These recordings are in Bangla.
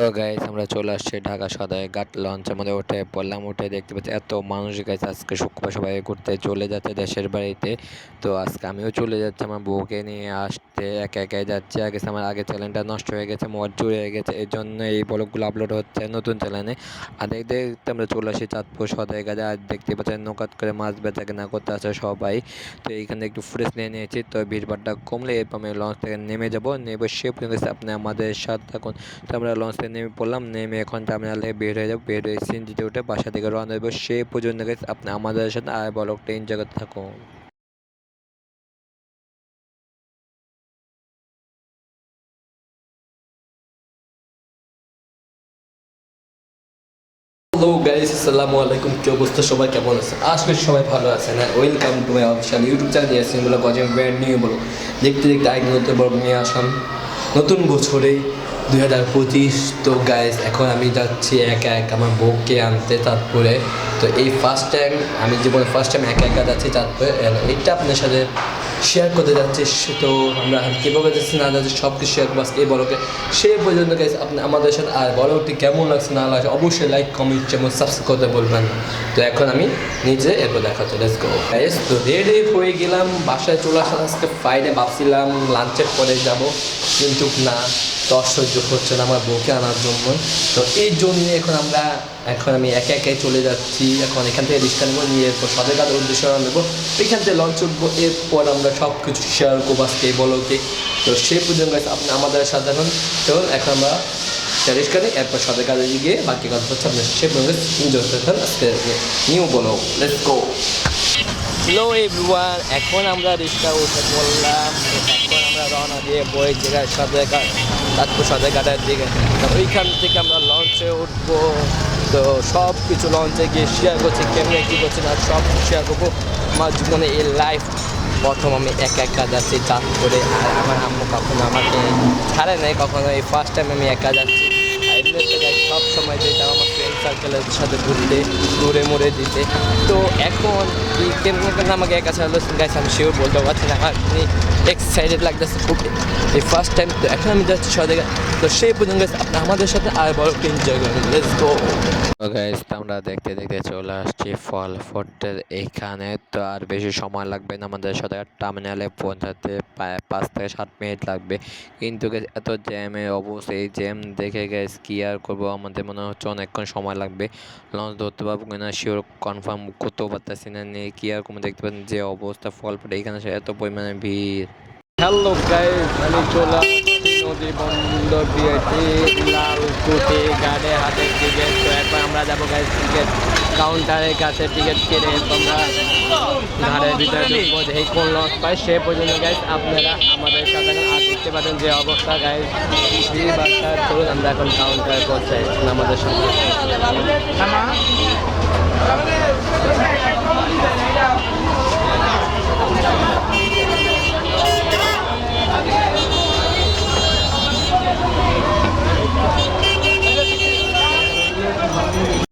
তো গাইস আমরা চলে আসছি ঢাকা সদায় ঘাট লঞ্চের মধ্যে উঠে পড়লাম, উঠে দেখতে পাচ্ছি এত মানুষ গাইস আজকে শুক্রবার সবাই ঘুরতে চলে যাচ্ছে দেশের বাড়িতে। তো আজকে আমিও চলে যাচ্ছি, আমার বউকে নিয়ে আসতে, একা একাই যাচ্ছি। আগে আমার আগে চ্যানেলটা নষ্ট হয়ে গেছে মোবাইল চুরি হয়ে গেছে এই জন্য এই ব্লগগুলো আপলোড হচ্ছে নতুন চ্যানেলে আর দেখতে দেখতে আমরা চলে আসি চাঁদপুর সদায় গাছে আর দেখতে পাচ্ছি নৌকাত করে মাছ বেচা কেনা করতে আসে সবাই। তো এইখানে একটু ফুটেজ নিয়ে নিয়েছি, তো ভিড়ভাড়টা কমলে এরপর আমি লঞ্চ থেকে নেমে যাব। নেমে সে আপনি আমাদের সাথে থাকুন। তো আমরা লঞ্চ নেমে পড়লাম, নেমে এখন টার্মিনাল থেকে বের হয়ে যাব, বের হয়ে সিনজিতে উঠে বাসা থেকে রওনা দেবো। সে পর্যন্ত গেছে আপনি আমাদের সাথে আর ব্লগটা এনজয় করতে থাকুন। হ্যালো গাইস আসসালামু আলাইকুম, কি অবস্থা? সবাই কেমন আছে আশা করি সবাই ভালো আছেন। হ্যাঁ welcome to my official YouTube channel Yasin বলে গজম ব্র্যান্ড বলো দেখতে দেখতে আরেক নতুন বড় নিয়ে আসলাম। নতুন বছরে দুই হাজার পঁচিশ, তো গাইজ এখন আমি যাচ্ছি একা এক আমার বউকে আনতে তারপরে তো এই ফার্স্ট টাইম আমি জীবনে ফার্স্ট টাইম একা একা যাচ্ছি তারপরে এটা আপনার সাথে শেয়ার করতে যাচ্ছি, সে তো আমরা কীভাবে যাচ্ছি না যাচ্ছি সব কিছু শেয়ার করব এই বড়কে সে পর্যন্ত গেছে আপনি আমাদের সাথে আর বড়টি কেমন লাগছে না লাগছে, অবশ্যই লাইক কমেন্ট যেমন সাবস্ক্রাইব করতে বলবেন তো এখন আমি নিজে এরপর দেখাচ্ছি লেটস গো গাইস তো রেডি হয়ে গেলাম, বাসায় চলে আসার আজকে ফ্রাইডে ভাবছিলাম লাঞ্চের পরে যাব। কিন্তু না, তো অসহ্য হচ্ছে না আমার বউকে আনার জন্য। তো এই জন্য এখন আমরা এখন আমি একে একে চলে যাচ্ছি। এখন এখান থেকে রিক্সা নেব নিয়ে এরপর সদরঘাটের উদ্দেশ্যে নেব এখান থেকে লঞ্চ উঠবো এরপর আমরা সব কিছু শেয়ার করব আজকে বলো কি তো সেই পর্যন্ত আপনি আমাদের সাধারণ চলুন, এখন আমরা রিক্সা নিই এরপর সদরঘাটে গিয়ে বাকি কথা হচ্ছে আপনার সে পর্যন্ত এনজয় আজকে নিউ বলো লেটস গো হ্যালো এভরিওয়ান এখন আমরা রিক্সা উঠে পড়লাম। এখন আমরা রওনা দিয়ে বই জায়গায় সদরঘাট তারপর সদরঘাটের দিকে। তো ওইখান থেকে আমরা লঞ্চে উঠবো। তো সব কিছু লঞ্চে গিয়ে শেয়ার করছি কেমনে কী করছে না, সব শেয়ার করব। আমার জীবনে এই লাইফ প্রথম আমি একা একা যাচ্ছি চাপ করে। আর আমার আম্মু কখনো আমাকে ছাড়ে নাই, কখনো এই ফার্স্ট টাইম আমি একা যাচ্ছি। আর সব সময় যেটা আমার সার্কেলের সাথে ঘুরতে, ঘুরে মুড়ে দিতে। তো এখন কি কেমন কেন আমাকে একা ছাড়লো গাইছে, আমি সেও বলতে পারছি না। আমার এক্সাইটেড লাগতেছে খুব। এই ফার্স্ট টাইম তো এখন আমি যাচ্ছি সদেগা তো সেই পর্যন্ত আপনি আমাদের সাথে আর বড় এনজয় করবেন। লেটস গো গাইস আমরা দেখতে দেখতে চলে আসছি ফল ফোর্টের এইখানে তো আর বেশি সময় লাগবে না, আমাদের সাথে টার্মিনালে পৌঁছাতে পাঁচ থেকে সাত মিনিট লাগবে। কিন্তু এত জ্যামের অবস্থা, এই জ্যাম দেখে গেছে কি আর করব? আমাদের মনে হচ্ছে অনেকক্ষণ সময় লাগবে। লঞ্চ ধরতে পারব কিনা শিওর কনফার্ম করতেও পারতেছি না। নিয়ে কি আর কোনো দেখতে পাচ্ছেন যে অবস্থা, ফল ফোটে এখানে সে এত পরিমাণে ভিড়। হ্যালো গাইস আমি চলে নদী বন্দর বিয়েতে লাল কুটি গাড়ে হাতের টিকিট তো একবার আমরা যাব গাইস টিকিট কাউন্টারের কাছে টিকিট কেটে তোমরা ঘরের ভিতরে ঢুকবো। দেখি কোন লস পাই সে পর্যন্ত গাইস আপনারা আমাদের সাথে দেখতে পাচ্ছেন যে অবস্থা ভিড় বাচ্চা আমরা এখন কাউন্টার করতে আমাদের সাথে।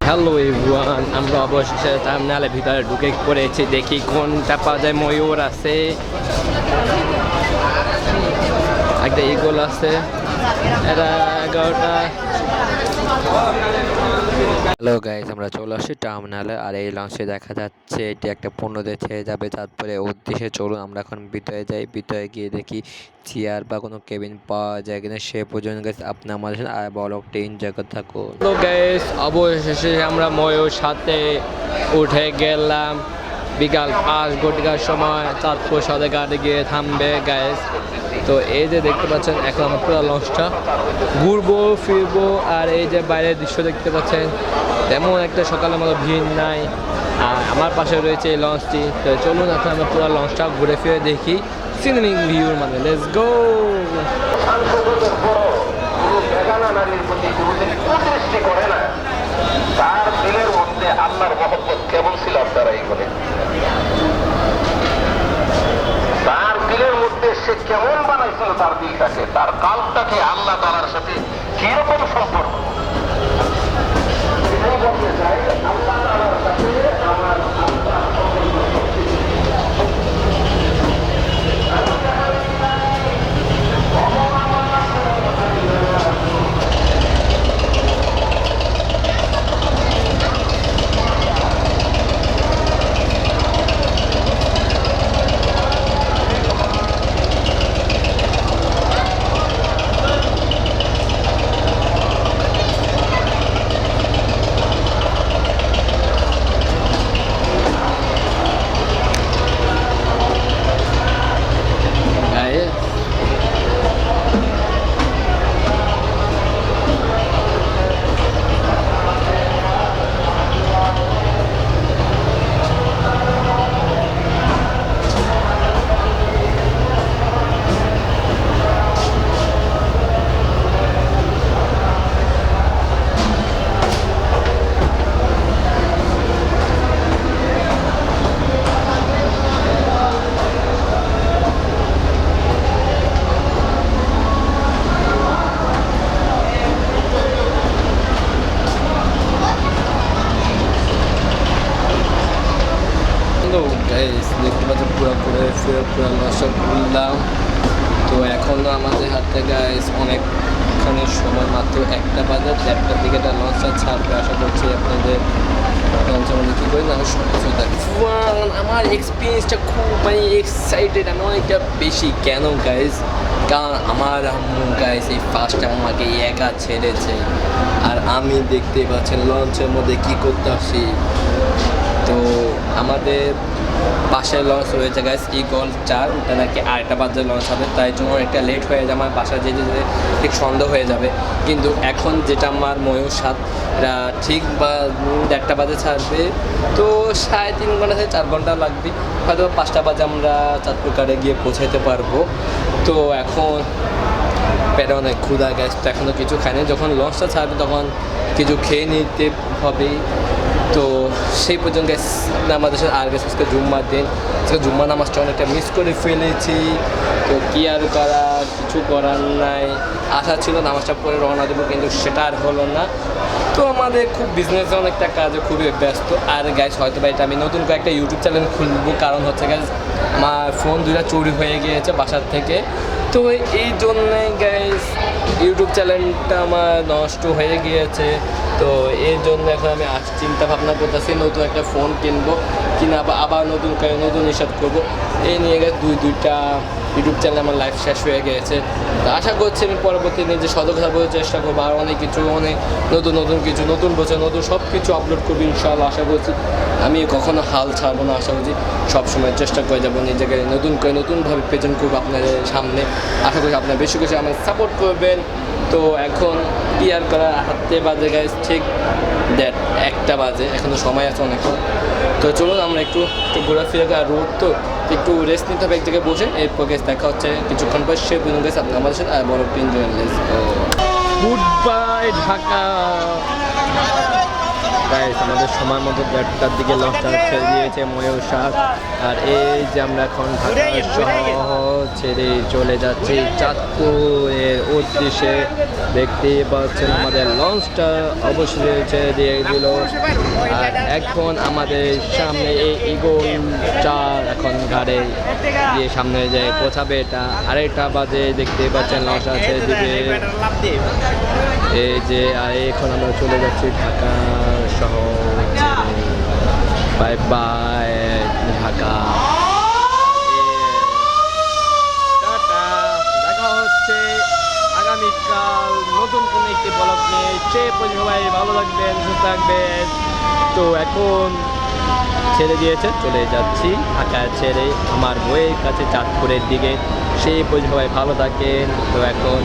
হ্যালো এভরিওয়ান আমরা অবশেষে টার্মিনালের ভিতরে ঢুকে পড়েছি। দেখি কোনটা পাওয়া যায়। ময়ূর আছে। একটা ইগল আছে এগারোটা। হ্যালো গাইস আমরা চলে আসছি টার্মিনালে আর এই লঞ্চে দেখা যাচ্ছে এটি একটা পণ্য ছেড়ে যাবে। তারপরে উদ্দেশ্যে চলুন আমরা এখন ভিতরে যাই। ভিতরে গিয়ে দেখি চেয়ার বা কোনো কেবিন পাওয়া যায় কিনা। সে পর্যন্ত গেছে আপনি আমাদের সাথে আর বড় একটা এনজয় করতে থাকুন। তো গ্যাস অবশেষে আমরা ময়ূর সাথে উঠে গেলাম। বিকাল পাঁচ ঘটিকার সময় চাঁদপুর সদে গাড়ি গিয়ে থামবে গ্যাস তো এই যে দেখতে পাচ্ছেন, এখন আমার পুরো লঞ্চটা ঘুরবো, ফিরবো, আর এই যে বাইরের দৃশ্য দেখতে পাচ্ছেন, তেমন একটা সকালের মতো ভিড় নাই। আর আমার পাশে রয়েছে এই লঞ্চটি। তো চলুন, এখন আমরা পুরো লঞ্চটা ঘুরে ফিরে দেখি। সিনেমিক ভিউর মানে লেটস গো তার দিলের মধ্যে আল্লাহর কেমন ছিল তার দিলের মধ্যে সে কেমন বানাইছিল তার দিলটাকে তার কালটাকে আল্লাহ তালার সাথে কীরকম সম্পর্ক? চাই আল্লাহ তাআলার সাথে আমার গাইস দেখতে পাচ্ছেন পুরো করে ফিরে পুরো নষ্ট করলাম তো এখনও আমাদের হাতে গাইস অনেকখানি সময় মাত্র একটা বাজে দেড়টার দিকে একটা লঞ্চ লঞ্চটা ছাড়বে। আশা করছি আপনাদের লঞ্চের মধ্যে কী করি না আমার এক্সপিরিয়েন্সটা খুব মানে এক্সাইটেড আমি অনেকটা বেশি। কেন গাইস কারণ আমার আম্মু গাইস এই ফার্স্ট আমাকে একা ছেড়েছে। আর আমি দেখতে পাচ্ছেন লঞ্চের মধ্যে কী করতে আসি। তো আমাদের বাসায় লঞ্চ রয়েছে গাইস ইগল চার। ওটা নাকি আরেকটা বাজে লঞ্চ হবে, তাই জন্য একটা লেট হয়ে যাবে, আমার বাসায় যেতে যেতে ঠিক সন্দেহ হয়ে যাবে। কিন্তু এখন যেটা আমার ময়ূর সাত, এটা ঠিক বা দেড়টা বাজে ছাড়বে, তো সাড়ে তিন ঘণ্টা থেকে চার ঘণ্টা লাগবে। হয়তো পাঁচটা বাজে আমরা চাঁদপুর কারে গিয়ে পৌঁছাইতে পারব। তো এখন পেটে অনেক ক্ষুধা গ্যাস তো এখনও কিছু খাইনি। যখন লঞ্চটা ছাড়বে, তখন কিছু খেয়ে নিতে হবে তো সেই পর্যন্ত গ্যাস আমাদের সাথে আর আজকে জুম্মার দিন। আজকে জুম্মা নামাজটা অনেকটা মিস করে ফেলেছি। তো কি আর করা কিছু করার নাই। আশা ছিল নামাজটা পরে রওনা দেবো, কিন্তু সেটা আর হলো না। তো আমাদের খুব বিজনেসে অনেকটা কাজে খুবই ব্যস্ত। আর গ্যাস হয়তো বা এটা আমি নতুন করে একটা ইউটিউব চ্যানেল খুলবো। কারণ হচ্ছে গ্যাস আমার ফোন দুইটা চুরি হয়ে গিয়েছে বাসার থেকে। তো এই জন্যে গ্যাস ইউটিউব চ্যানেলটা আমার নষ্ট হয়ে গিয়েছে। তো এর জন্য এখন আমি চিন্তা ভাবনা করতেছি, নতুন একটা ফোন কিনবো, কিনা আবার নতুন নতুন হিসাব করব। এই নিয়ে গেছে দুই, দুইটা ইউটিউব চ্যানেলে আমার লাইফ শেষ হয়ে গিয়েছে তো আশা করছি আমি পরবর্তী নিজে সতর্ক থাকার চেষ্টা করব আর অনেক কিছু, অনেক নতুন নতুন কিছু, নতুন বছর, নতুন সব কিছু আপলোড করব ইনশাআল্লাহ, আশা করছি। আমি কখনো হাল ছাড়বো না, আশা করছি সবসময় চেষ্টা করে যাব নিজেকে নতুন করে নতুনভাবে প্রেজেন্ট করব আপনাদের সামনে। আশা করছি আপনারা বেশি বেশি আমাকে সাপোর্ট করবেন। তো এখন কি আর করা হাতে বাজে গাইজ ঠিক দেড়, একটা বাজে, এখন তো সময় আছে অনেক তো চলুন, আমরা একটু একটু ঘোরাফেরা আর রোড তো, একটু রেস্ট নিতে হবে এক জায়গায় বসে, এরপর গেছে দেখা হচ্ছে কিছুক্ষণ পর। সে পর্যন্ত গেছে আপনার আমাদের সাথে আর বড় তিনজন গুড বাই ঢাকা। গাইস আমাদের সময় মতো দেড়টার দিকে লঞ্চটা ছেড়ে দিয়েছে ময়ূর সাত আর এই যে আমরা এখন ছেড়ে চলে যাচ্ছি চাঁদপুরের উদ্দেশ্যে। দেখতে পাচ্ছেন আমাদের লঞ্চটা অবশ্যই ছেড়ে দিয়ে দিল। আর এখন আমাদের সামনে এই ইগল চার এখন ঘাড়ে গিয়ে সামনে যে পৌঁছাবে এটা আড়াইটা বাজে দেখতে পাচ্ছেন লঞ্চটা ছেড়ে দিবে। এই যে আর এখন আমরা চলে যাচ্ছি ঢাকা। শহর বাই বাই ঢাকা হচ্ছে আগামীকাল নতুন কোনো একটি নিয়ে। ভালো সুস্থ থাকবেন। তো এখন ছেড়ে দিয়েছে, চলে যাচ্ছি ঢাকা ছেড়ে আমার বইয়ের কাছে চাঁদপুরের দিকে। সেই পর্যন্ত ভালো থাকেন। তো এখন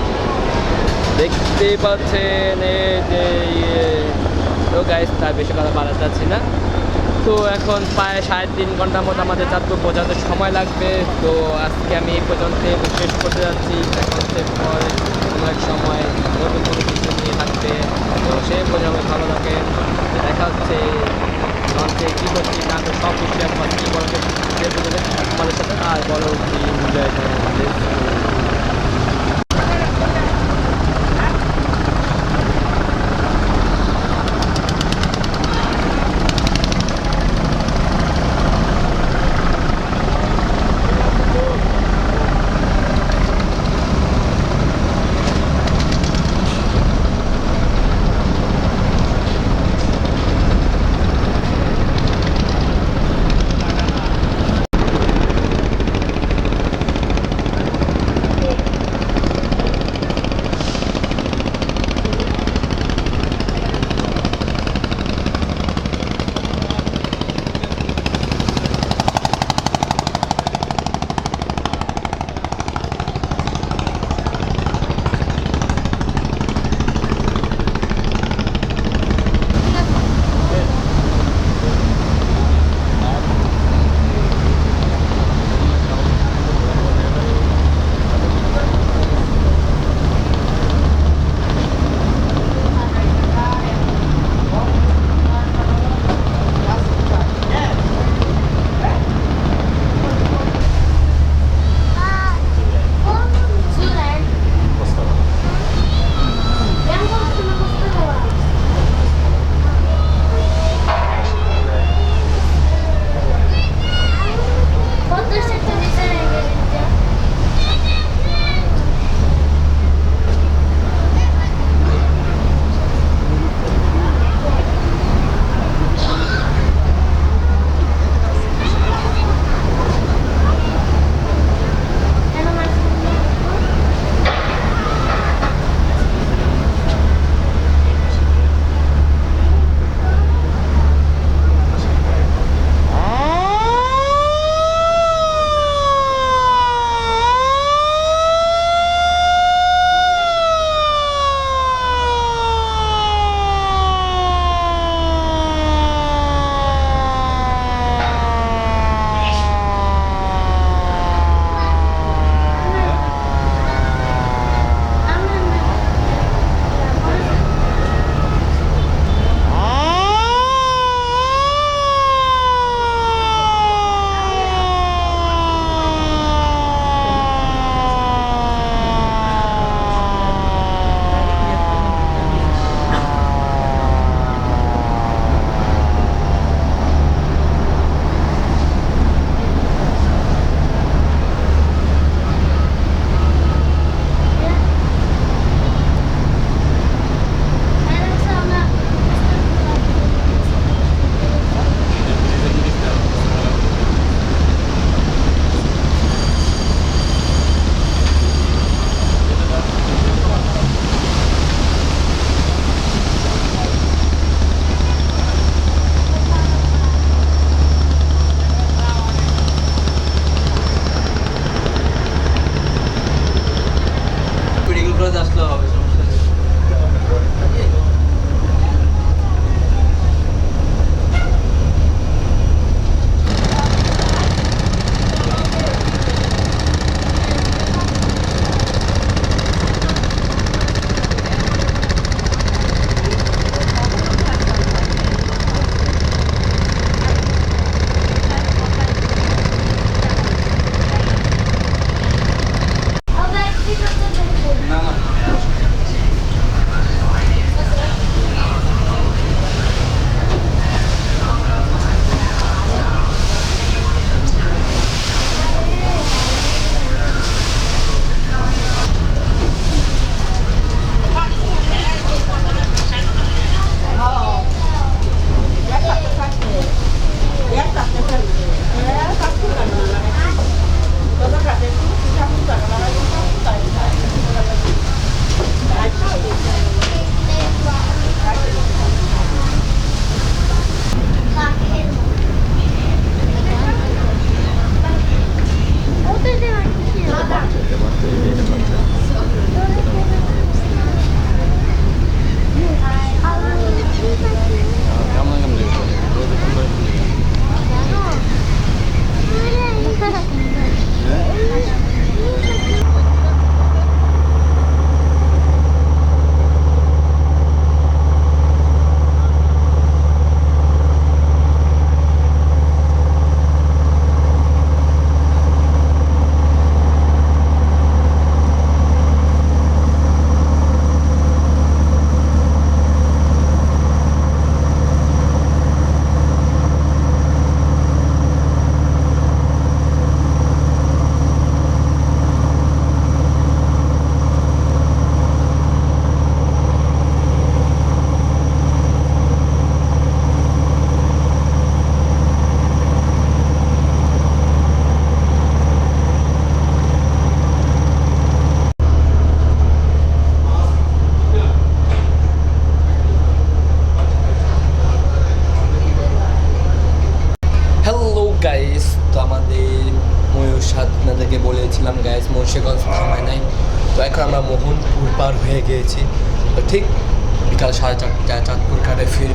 দেখতে পাচ্ছেন এই যে তো গাইস তার বেশি কথা বাড়াতে চাচ্ছি না। তো এখন প্রায় সাড়ে তিন ঘণ্টার মতো আমাদের চাঁদপুর পৌঁছাতে সময় লাগবে। তো আজকে আমি এই পর্যন্ত শেষ করতে যাচ্ছি। হচ্ছে পরে কোনো এক সময় নতুন কোনো কিছু নিয়ে থাকবে তো সে পর্যন্ত ভালো থাকে। দেখা হচ্ছে লঞ্চে কী করছি, না তো সব কিছু একবার কী বলবে আমাদের সাথে আর বলো কি এনজয় ঠিক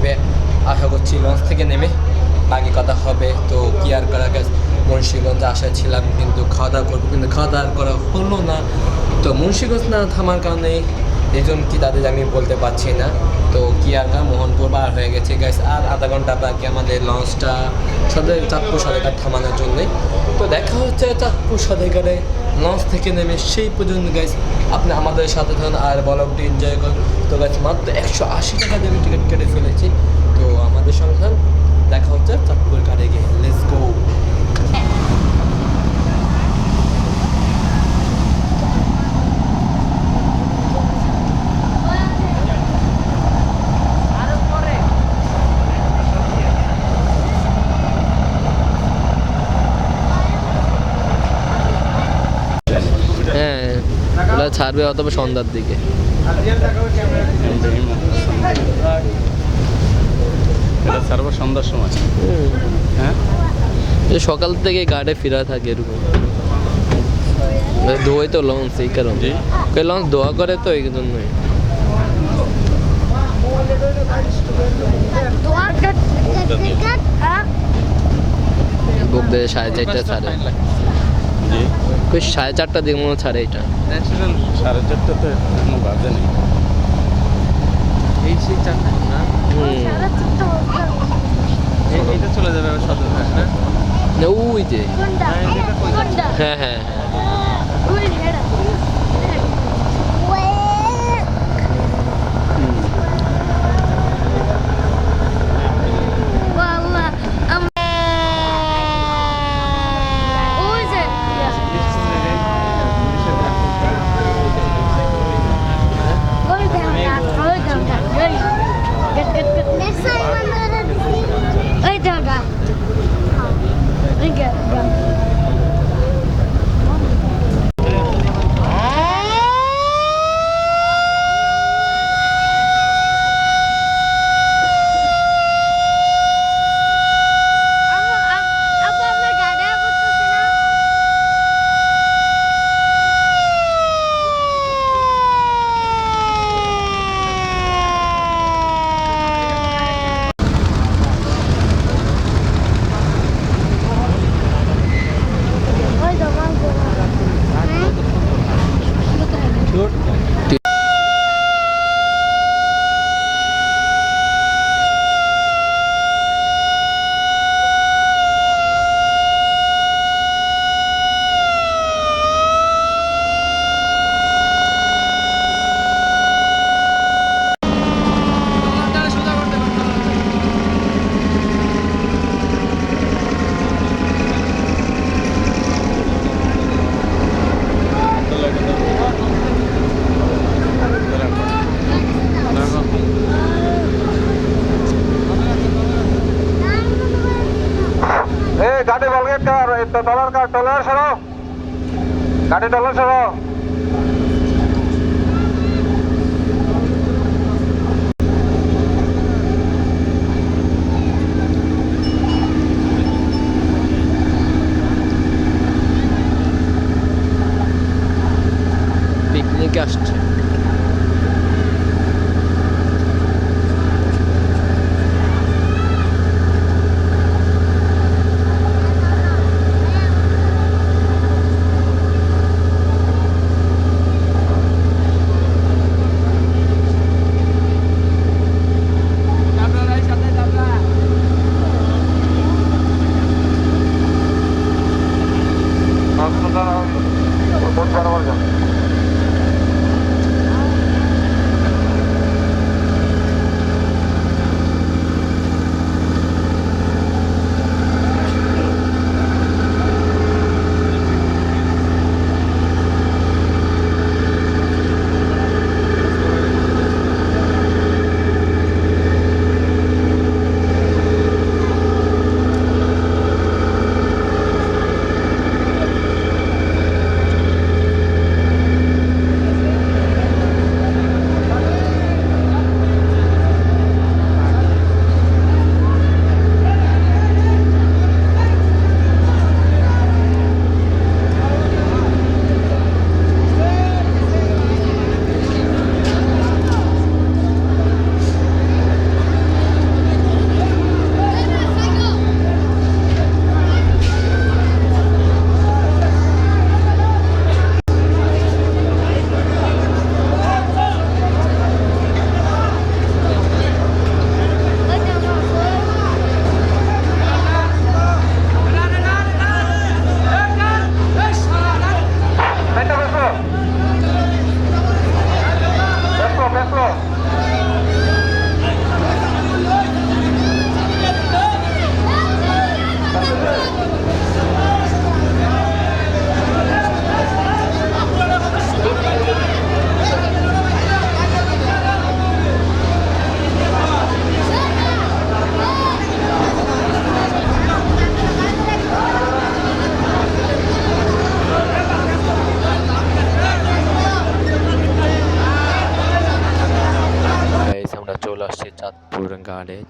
ফিরবে আশা করছি লঞ্চ থেকে নেমে বাকি কথা হবে। তো কি আর করা গেছে মুন্সিগঞ্জে আশায় ছিলাম, কিন্তু খাওয়া দাওয়া করব, কিন্তু খাওয়া দাওয়া করা হলো না। তো মুন্সিগঞ্জ না থামার কারণে জন্য কি তাদের আমি বলতে পারছি না। তো কি আর কার মোহনপুর বার হয়ে গেছে গ্যাস আর আধা ঘণ্টা বাকি আমাদের লঞ্চটা সদর চাঁদপুর সদরঘাট থামানোর জন্যে। তো দেখা হচ্ছে চাঁদপুর সদরঘাটে লঞ্চ থেকে নেমে সেই পর্যন্ত গাইস আপনি আমাদের সাথে থাকুন আর বলবটি এনজয় করুন। তো গাইস মাত্র একশো আশি টাকা দিয়ে আমি টিকিট কেটে ফেলেছি। তো আমাদের সঙ্গে দেখা হচ্ছে চাঁদপুর ঘাটে গিয়ে। লেটস গো হ্যাঁ ওরা ছাড়বে অথবা সন্ধ্যার দিকে। এটা ছাড়বো সন্ধ্যার সময়। হ্যাঁ? এই সকাল থেকে গাড়ে ফেরা থাকে এরকম। ধোয় তো লঞ্চ এই কারণে। লঞ্চ দোয়া করে তো এই জন্যই। বুক দিয়ে সাড়ে চারটা ছাড়ে। জি। ওই সাড়ে চারটা দিকে মনে ছাড়ে এটা ন্যাচারাল সাড়ে চারটা তো এখনও বাজে নেই। এই সেই চারটা না? এইটা চলে যাবে সদর ঘাট না? না ওই যে। হ্যাঁ হ্যাঁ হ্যাঁ গাড়ি টলার সরো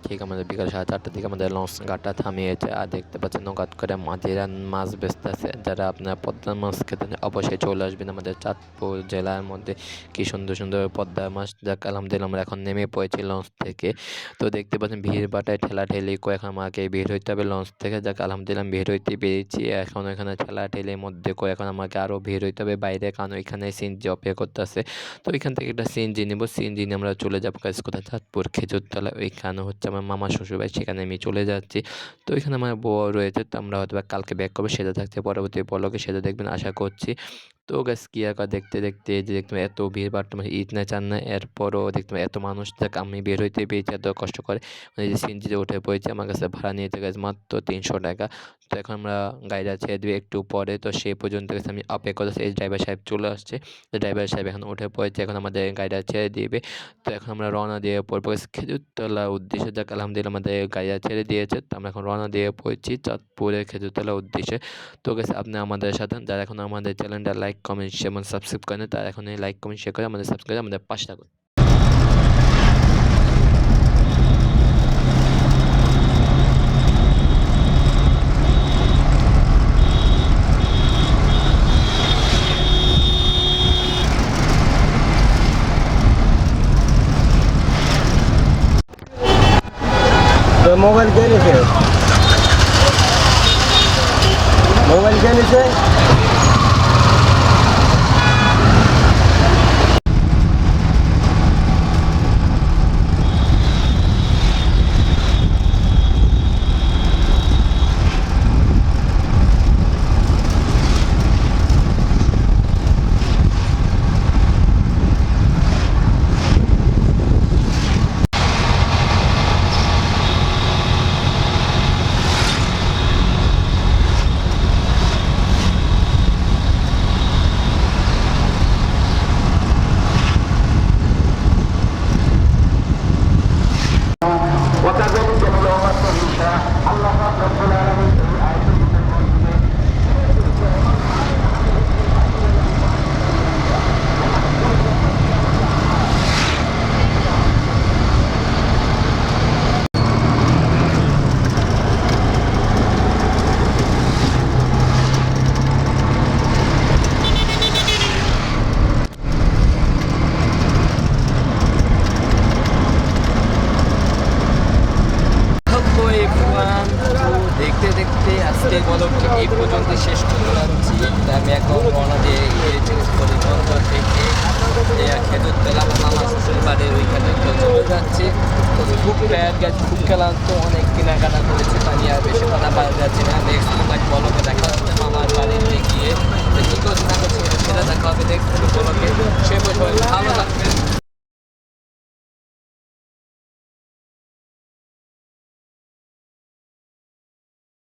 ঘাটে ঠিক আমাদের বিকাল সাড়ে চারটার ঘাটটা থামিয়েছে আর দেখতে পাচ্ছেন নৌকাত করে মাঝিরা মাছ বেচতেছে। যারা আপনার পদ্মা মাছ খেতে অবশ্যই চলে আসবেন আমাদের চাঁদপুর জেলার মধ্যে। কি সুন্দর সুন্দর পদ্মা মাছ, যাক, আলহামদুলিল্লাহ আমরা এখন নেমে পড়েছি লঞ্চ থেকে। তো দেখতে পাচ্ছেন ভিড় বাটায় ঠেলা ঠেলি এখন আমাকে ভিড় হইতে হবে লঞ্চ থেকে। যাক, আলহামদুলিল্লাহ বের হইতে পেরেছি। এখন এখানে ঠেলা ঠেলির মধ্যে এখন আমাকে আরও ভিড় হইতে হবে বাইরে, কারণ ওইখানে সিনজি অপেক্ষা করতেছে। তো ওইখান থেকে একটা সিএনজি নেব। সিএনজি নিয়ে আমরা চলে যাব কাজ কোথায়? চাঁদপুর খেজুরতলা। ওইখানে হচ্ছে আমার মামা শ্বশুরবাড়ি, সেখানে আমি চলে যাচ্ছি। তো এখানে আমার বউ রয়েছে, তো আমরা হয়তো কালকে ব্যাক করব সেটা থাকছে, পরবর্তী বলকে সেটা দেখবেন, আশা করছি। তো গ্যাস কি করা, দেখতে দেখতে যে দেখতে এত ভিড় বাড়তে মানে ঈদ না চান না এরপরও দেখতে পাই এত মানুষ দেখ আমি বের হইতে পেরেছি এত কষ্ট করে। মানে যে সিএনজিতে উঠে পড়েছি আমার কাছে ভাড়া নিয়েছে গেছে মাত্র তিনশো টাকা। তো এখন আমরা গাড়িটা ছেড়ে দেবে একটু পরে। তো সেই পর্যন্ত গেছে আমি অপেক্ষা করতেছি এই ড্রাইভার সাহেব চলে আসছে। তো ড্রাইভার সাহেব এখন উঠে পড়েছে এখন আমাদের গাড়িটা ছেড়ে দিবে। তো এখন আমরা রওনা দিয়ে পড়ব খেজুরতলা উদ্দেশ্যে। যাক আলহামদুলিল্লাহ আমাদের গাড়িটা ছেড়ে দিয়েছে তো আমরা এখন রওনা দিয়ে পড়েছি চাঁদপুরের খেজুরতলা উদ্দেশ্যে। তো গেছে আপনি আমাদের সাথে যারা এখন আমাদের চ্যানেলটা লাইক কমেন্ট এবং সাবস্ক্রাইব করেন তারা এখন লাইক কমেন্ট শেয়ার করে আমাদের সাবস্ক্রাইব করে আমাদের পাশে থাকুন। তো